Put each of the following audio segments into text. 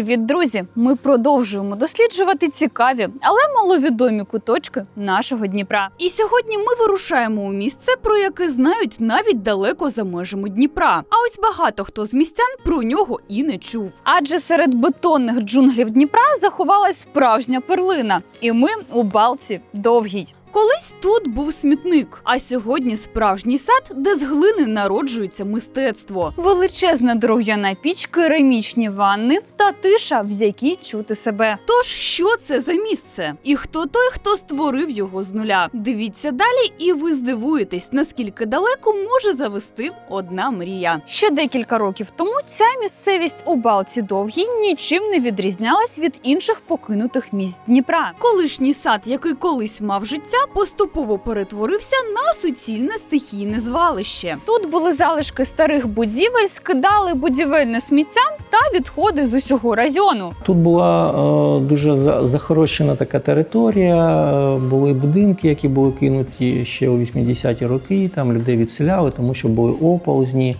Привіт, друзі! Ми продовжуємо досліджувати цікаві, але маловідомі куточки нашого Дніпра. І сьогодні ми вирушаємо у місце, про яке знають навіть далеко за межами Дніпра. А ось багато хто з містян про нього і не чув. Адже серед бетонних джунглів Дніпра заховалась справжня перлина, і ми у балці довгій. Колись тут був смітник, а сьогодні справжній сад, де з глини народжується мистецтво. Величезна дерев'яна піч, керамічні ванни та тиша, в якій чути себе. Тож що це за місце? І хто той, хто створив його з нуля? Дивіться далі, і ви здивуєтесь, наскільки далеко може завести одна мрія. Ще декілька років тому ця місцевість у Балці довгій нічим не відрізнялась від інших покинутих місць Дніпра. Колишній сад, який колись мав життя, поступово перетворився на суцільне стихійне звалище. Тут були залишки старих будівель, скидали будівельне сміття та відходи з усього району. Тут була е, дуже за- захорощена така територія, е, були будинки, які були кинуті ще у 80-ті роки. Там людей відселяли, тому що були оползні,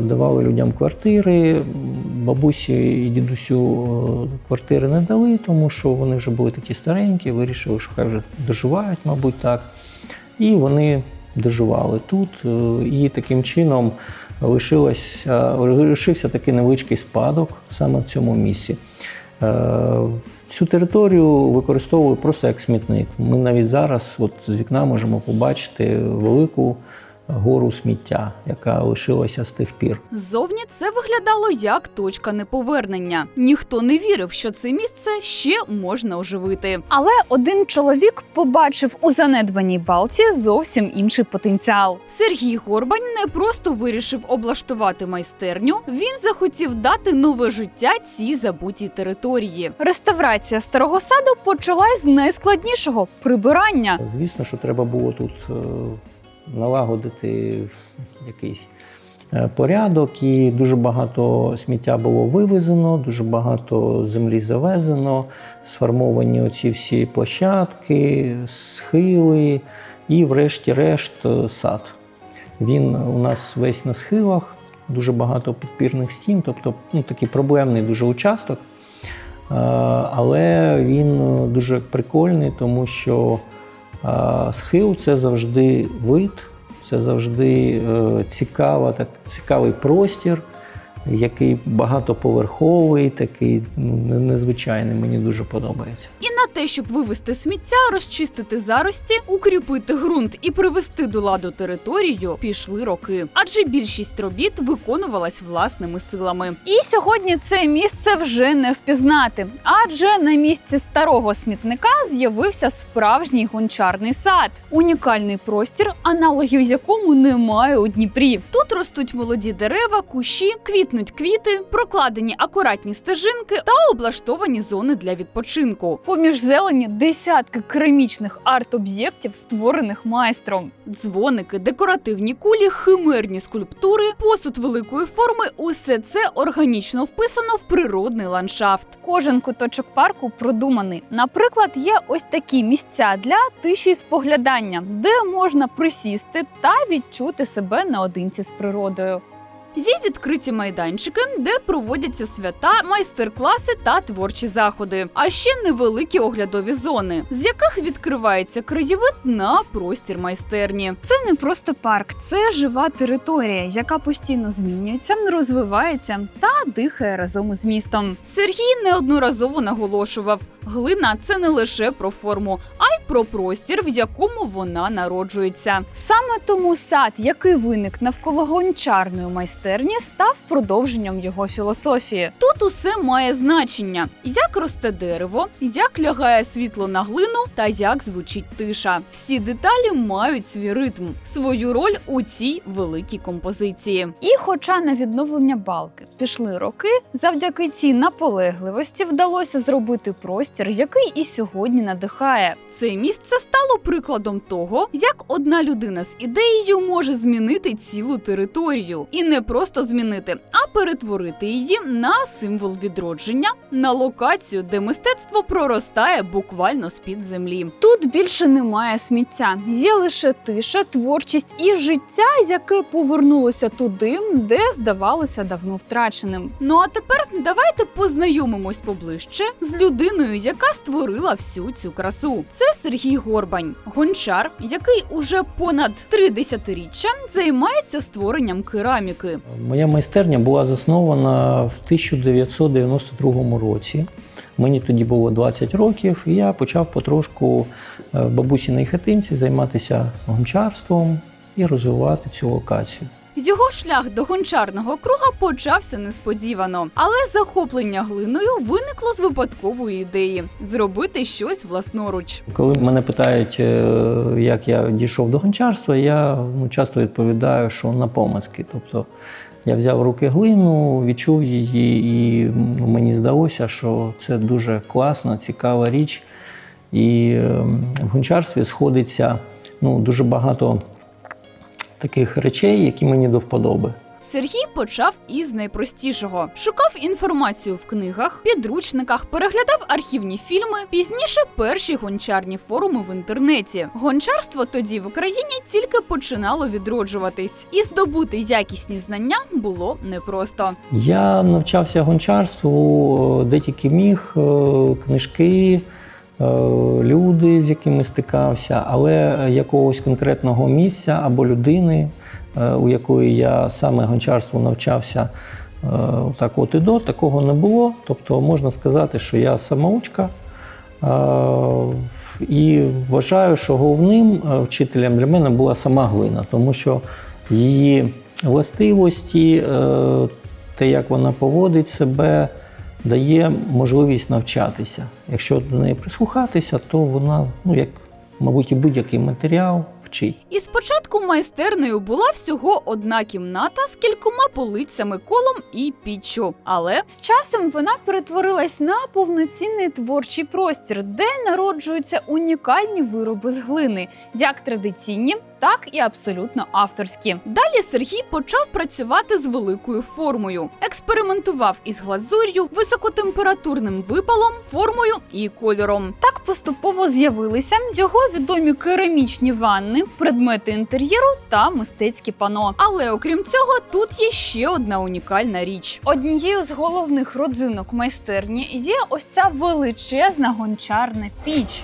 давали людям квартири. Бабусі і дідусю е, квартири не дали, тому що вони вже були такі старенькі, вирішили, що хай вже доживають, мабуть, так. І вони доживали тут. е, І таким чином лишився такий невеличкий спадок саме в цьому місці. Е, Цю територію використовували просто як смітник. Ми навіть зараз, от з вікна, можемо побачити велику гору сміття, яка лишилася з тих пір. Ззовні це виглядало як точка неповернення. Ніхто не вірив, що це місце ще можна оживити. Але один чоловік побачив у занедбаній балці зовсім інший потенціал. Сергій Горбань не просто вирішив облаштувати майстерню, він захотів дати нове життя цій забутій території. Реставрація старого саду почалась з найскладнішого прибирання. Звісно, що треба було тут е, налагодити якийсь е, порядок, і дуже багато сміття було вивезено, дуже багато землі завезено, сформовані оці всі площадки, схили і, врешті-решт, е, сад. Він у нас весь на схилах, дуже багато підпірних стін, тобто ну, такий проблемний дуже участок. Е, Але він дуже прикольний, тому що схил це завжди вид, це завжди е, цікава, так, цікавий простір, який багатоповерховий, такий ну, незвичайний, мені дуже подобається. І те, щоб вивести сміття, розчистити зарості, укріпити ґрунт і привести до ладу територію, пішли роки. Адже більшість робіт виконувалась власними силами. І сьогодні це місце вже не впізнати, адже на місці старого смітника з'явився справжній гончарний сад, унікальний простір, аналогів якому немає у Дніпрі. Тут ростуть молоді дерева, кущі, квітнуть квіти, прокладені акуратні стежинки та облаштовані зони для відпочинку. Поміж зелені десятки керамічних арт-об'єктів, створених майстром. Дзвоники, декоративні кулі, химерні скульптури, посуд великої форми усе це органічно вписано в природний ландшафт. Кожен куточок парку продуманий. Наприклад, є ось такі місця для тиші споглядання, де можна присісти та відчути себе наодинці з природою. Є відкриті майданчики, де проводяться свята, майстер-класи та творчі заходи, а ще невеликі оглядові зони, з яких відкривається краєвид на простір майстерні. Це не просто парк, це жива територія, яка постійно змінюється, розвивається та дихає разом із містом. Сергій неодноразово наголошував: глина це не лише про форму, а й про простір, в якому вона народжується. Саме тому сад, який виник навколо гончарної майстерні, став продовженням його філософії. Тут усе має значення: як росте дерево, як лягає світло на глину та як звучить тиша. Всі деталі мають свій ритм, свою роль у цій великій композиції. І, хоча на відновлення балки пішли роки, завдяки цій наполегливості вдалося зробити простір, який і сьогодні надихає. Це місце стало прикладом того, як одна людина з ідеєю може змінити цілу територію, і не просто змінити, а перетворити її на символ відродження, на локацію, де мистецтво проростає буквально з під землі. Тут більше немає сміття, є лише тиша, творчість і життя, яке повернулося туди, де здавалося давно втраченим. Побаченим. Ну а тепер давайте познайомимось поближче з людиною, яка створила всю цю красу. Це Сергій Горбань, гончар, який уже понад три десятиріччя займається створенням кераміки. Моя майстерня була заснована в 1992 році. Мені тоді було 20 років, і я почав потрошку е, в бабусіній хатинці займатися гончарством і розвивати цю локацію. Його шлях до гончарного круга почався несподівано, але захоплення глиною виникло з випадкової ідеї зробити щось власноруч. Коли мене питають, е, як я дійшов до гончарства, я ну, часто відповідаю, що на помацки. Тобто я взяв в руки глину, відчув її, і ну, мені здалося, що це дуже класна, цікава річ. І е, в гончарстві сходиться ну, дуже багато таких речей, які мені до вподоби. Сергій почав із найпростішого: шукав інформацію в книгах, підручниках, переглядав архівні фільми. Пізніше перші гончарні форуми в інтернеті. Гончарство тоді в Україні тільки починало відроджуватись, і здобути якісні знання було непросто. Я навчався гончарству е, де тільки міг, е, книжки, люди, з якими стикався, але якогось конкретного місця або людини, е, у якої я саме гончарству навчався. е, Так от і до, такого не було. Тобто можна сказати, що я самоучка. Е, І вважаю, що головним е, вчителем для мене була сама глина, тому що її властивості, е, те, як вона поводить себе, дає можливість навчатися. Якщо до неї прислухатися, то вона, ну як, мабуть, і будь-який матеріал вчить. І спочатку майстернею була всього одна кімната з кількома полицями, колом і піччю. Але з часом вона перетворилась на повноцінний творчий простір, де народжуються унікальні вироби з глини, як традиційні, так і абсолютно авторські. Далі Сергій почав працювати з великою формою, експериментував із глазур'ю, високотемпературним випалом, формою і кольором. Так поступово з'явилися його відомі керамічні ванни, предмети інтер'єру та мистецькі пано. Але окрім цього, тут є ще одна унікальна річ. Однією з головних родзинок майстерні є ось ця величезна гончарна піч.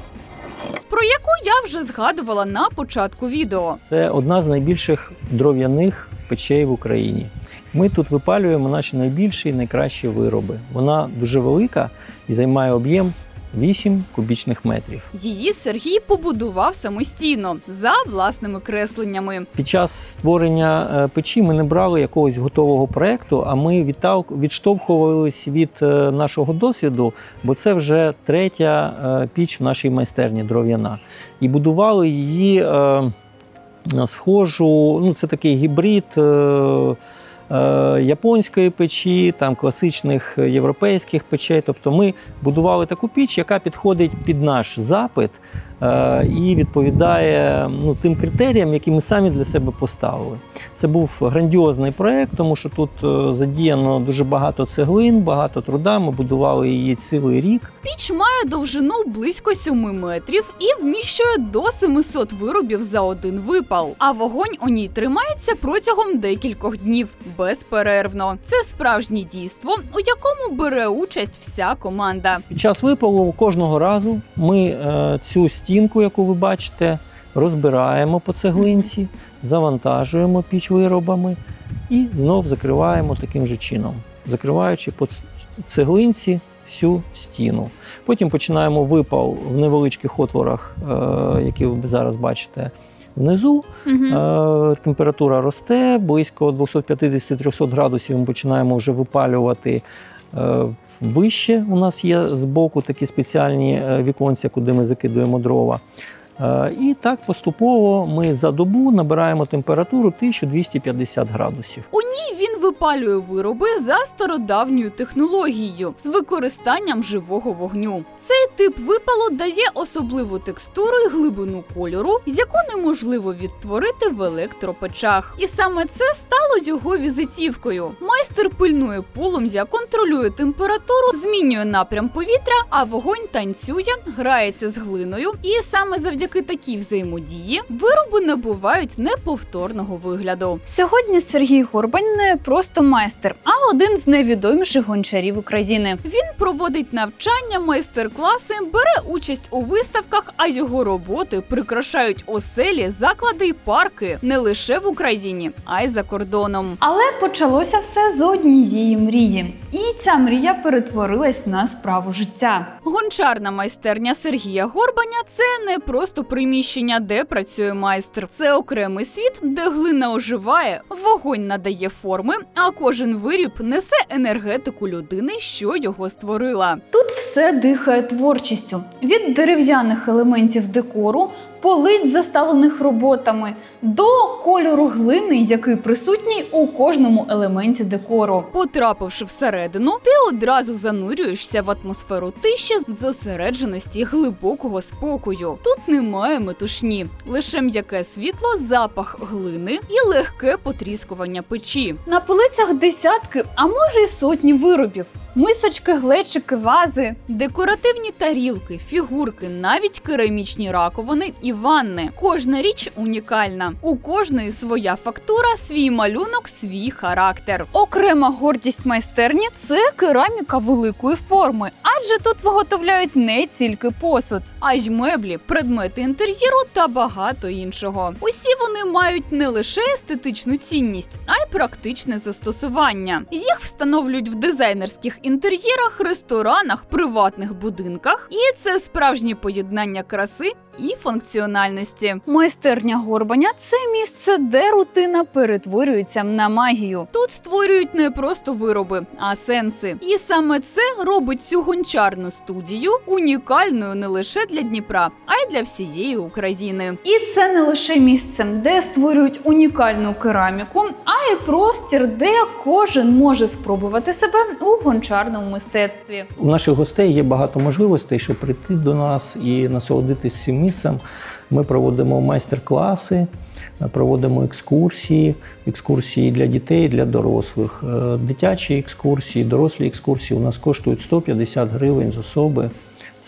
Про яку я вже згадувала на початку відео. Це одна з найбільших дров'яних печей в Україні. Ми тут випалюємо наші найбільші і найкращі вироби. Вона дуже велика і займає об'єм 8 кубічних метрів. Її Сергій побудував самостійно за власними кресленнями. Під час створення е, печі ми не брали якогось готового проекту, а ми відтал- відштовхувались від е, нашого досвіду, бо це вже третя е, піч в нашій майстерні дров'яна. І будували її схожу, ну це такий гібрид. Е, е, Японської печі, там класичних європейських печей. Тобто ми будували таку піч, яка підходить під наш запит е, і відповідає ну, тим критеріям, які ми самі для себе поставили. Це був грандіозний проєкт, тому що тут е, задіяно дуже багато цеглин, багато труда. Ми будували її цілий рік. Піч має довжину близько 7 метрів і вміщує до 700 виробів за один випал. А вогонь у ній тримається протягом декількох днів безперервно. Це справжнє дійство, у якому бере участь вся команда. Під час випалу кожного разу ми е, цю стінку, яку ви бачите, розбираємо по цеглинці, завантажуємо піч виробами і знов закриваємо таким же чином, закриваючи по цеглинці всю стіну. Потім починаємо випал в невеличких отворах, е, які ви зараз бачите внизу. Е, Температура росте, близько 250-300 градусів ми починаємо вже випалювати вище. У нас є збоку такі спеціальні е, віконця, куди ми закидуємо дрова. Е, І так поступово ми за добу набираємо температуру 1250 градусів. У ній він випалює вироби за стародавньою технологією з використанням живого вогню. Цей тип випалу дає особливу текстуру і глибину кольору, яку неможливо відтворити в електропечах. І саме це стало його візитівкою. Майстер пильнує полум'я, контролює температуру, змінює напрям повітря, а вогонь танцює, грається з глиною. І саме завдяки такій взаємодії вироби набувають неповторного вигляду. Сьогодні Сергій Горбань не просто майстер, а один з найвідоміших гончарів України. Він проводить навчання, майстер-класи, бере участь у виставках, а його роботи прикрашають оселі, заклади й парки не лише в Україні, а й за кордоном. Але почалося все з однієї мрії, і ця мрія перетворилась на справу життя. Гончарна майстерня Сергія Горбаня це не просто приміщення, де працює майстер. Це окремий світ, де глина оживає, вогонь надає форми, а кожен виріб несе енергетику людини, що його створила. Тут все дихає творчістю від дерев'яних елементів декору. Полиць заставлених роботами до кольору глини, який присутній у кожному елементі декору. Потрапивши всередину, ти одразу занурюєшся в атмосферу тиші, зосередженості, глибокого спокою. Тут немає метушні, лише м'яке світло, запах глини і легке потріскування печі. На полицях десятки, а може й сотні виробів: мисочки, глечики, вази, декоративні тарілки, фігурки, навіть керамічні раковини і ванни. Кожна річ унікальна. У кожної своя фактура, свій малюнок, свій характер. Окрема гордість майстерні це кераміка великої форми, адже тут виготовляють не тільки посуд, а й меблі, предмети інтер'єру та багато іншого. Усі вони мають не лише естетичну цінність, а й практичне застосування. Їх встановлюють в дизайнерських інтер'єрах, ресторанах, приватних будинках, і це справжнє поєднання краси. І функціональності майстерня горбаня це місце, де рутина перетворюється на магію. Тут створюють не просто вироби, а сенси. І саме це робить цю гончарну студію унікальною не лише для Дніпра, а й для всієї України. І це не лише місце, де створюють унікальну кераміку, а й простір, де кожен може спробувати себе у гончарному мистецтві. У наших гостей є багато можливостей, щоб прийти до нас і насолодитись цим місцем. Ми проводимо майстер-класи, проводимо екскурсії, екскурсії для дітей, для дорослих. Е, Дитячі екскурсії, дорослі екскурсії у нас коштують 150 гривень з особи.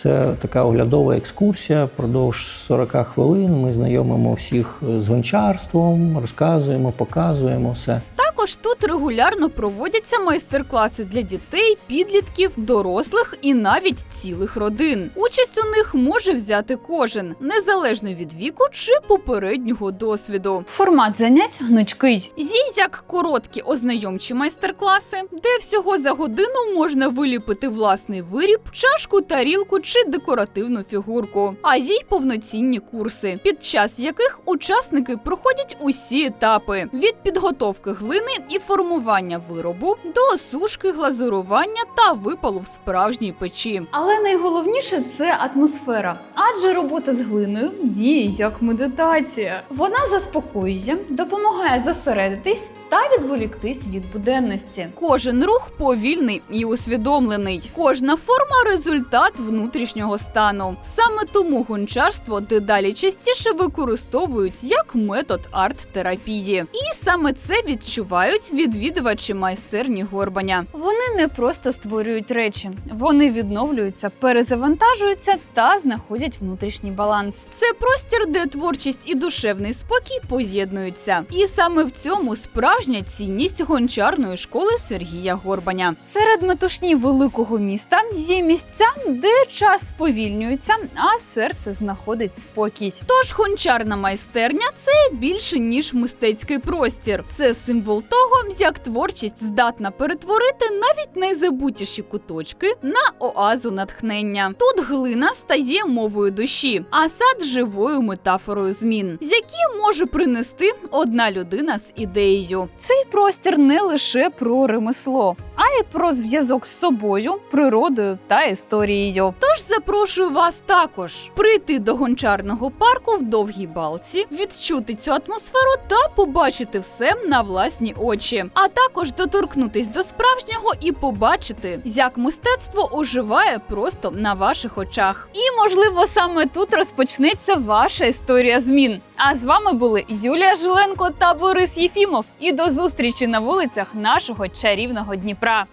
Це така оглядова екскурсія. Продовж 40 хвилин ми знайомимо всіх з гончарством, розказуємо, показуємо все. Також тут регулярно проводяться майстер-класи для дітей, підлітків, дорослих і навіть цілих родин. Участь у них може взяти кожен, незалежно від віку чи попереднього досвіду. Формат занять гнучкий. Є як короткі ознайомчі майстер-класи, де всього за годину можна виліпити власний виріб, чашку, тарілку чи декоративну фігурку. А й повноцінні курси, під час яких учасники проходять усі етапи від підготовки глини і формування виробу до сушки, глазурування та випалу в справжній печі. Але найголовніше це атмосфера, адже робота з глиною діє як медитація. Вона заспокоює, допомагає зосередитись та відволіктись від буденності. Кожен рух повільний і усвідомлений. Кожна форма результат внутрішнього стану. Саме тому гончарство дедалі частіше використовують як метод арт-терапії. І саме це відчувають відвідувачі майстерні горбаня. Вони не просто створюють речі, вони відновлюються, перезавантажуються та знаходять внутрішній баланс. Це простір, де творчість і душевний спокій поєднуються. І саме в цьому справжня цінність гончарної школи Сергія Горбаня. Серед метушні великого міста є місця, де час сповільнюється, а серце знаходить спокій. Тож гончарна майстерня це більше ніж мистецький простір. Це символ того, як творчість здатна перетворити навіть найзабутіші куточки на оазу натхнення. Тут глина стає мовою душі, а сад живою метафорою змін, які може принести одна людина з ідеєю. Цей простір не лише про ремесло, а й про зв'язок з собою, природою та історією. Тож запрошую вас також прийти до гончарного парку в довгій балці, відчути цю атмосферу та побачити все на власні очі, а також доторкнутись до справжнього і побачити, як мистецтво оживає просто на ваших очах. І можливо саме тут розпочнеться ваша історія змін. А з вами були Юлія Жиленко та Борис Єфімов. І до зустрічі на вулицях нашого чарівного Дніпра.